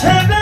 September.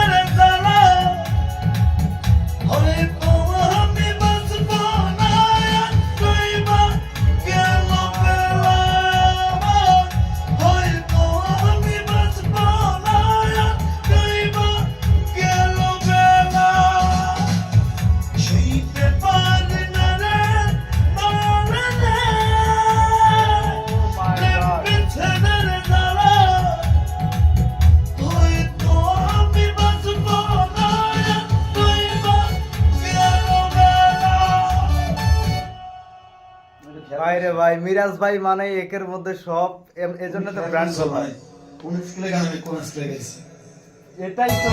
ভাই ভাই মিরাজ ভাই মানে একের মধ্যে সব এজন্য তো ব্র্যান্ড ভাই। কোন স্কুলে গান কোন স্কুলে গেছি। এটাই তো।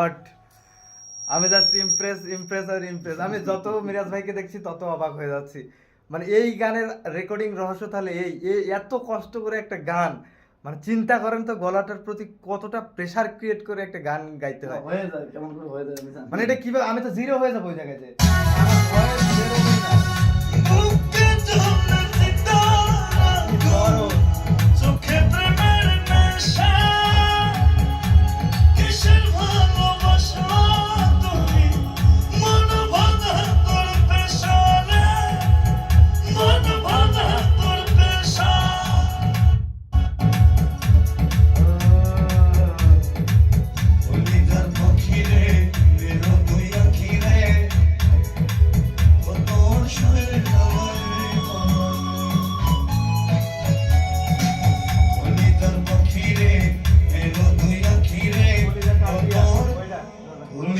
গড আমি জাস্ট ইমপ্রেস ইমপ্রেস আর ইমপ্রেস আমি যত মিরাজ ভাইকে দেখছি তত অবাক হয়ে যাচ্ছি। মানে এই গানের রেকর্ডিং রহস্য তাহলে এই এত কষ্ট করে একটা গান মানে চিন্তা করেন তো গলাটার প্রতি কতটা প্রেসার ক্রিয়েট করে একটা গান গাইতে হয়। হয়ে যায় কেমন করে হয়ে যায় মানে এটা কীভাবে আমি তো জিরো হয়ে যাব ওই জায়গায় যে।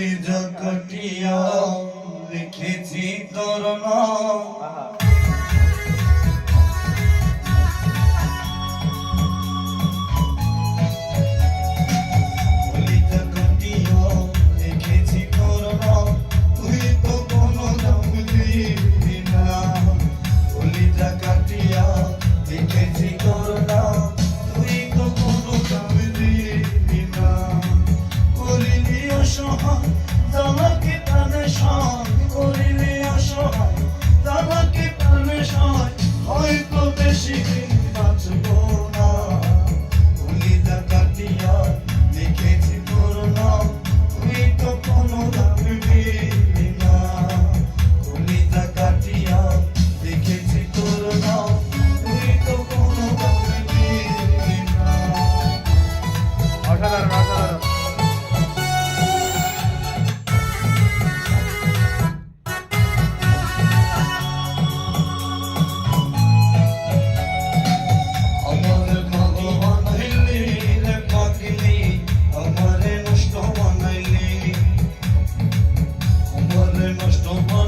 কলিজা কটিয়া লিখেছি তোর নাম। I don't know.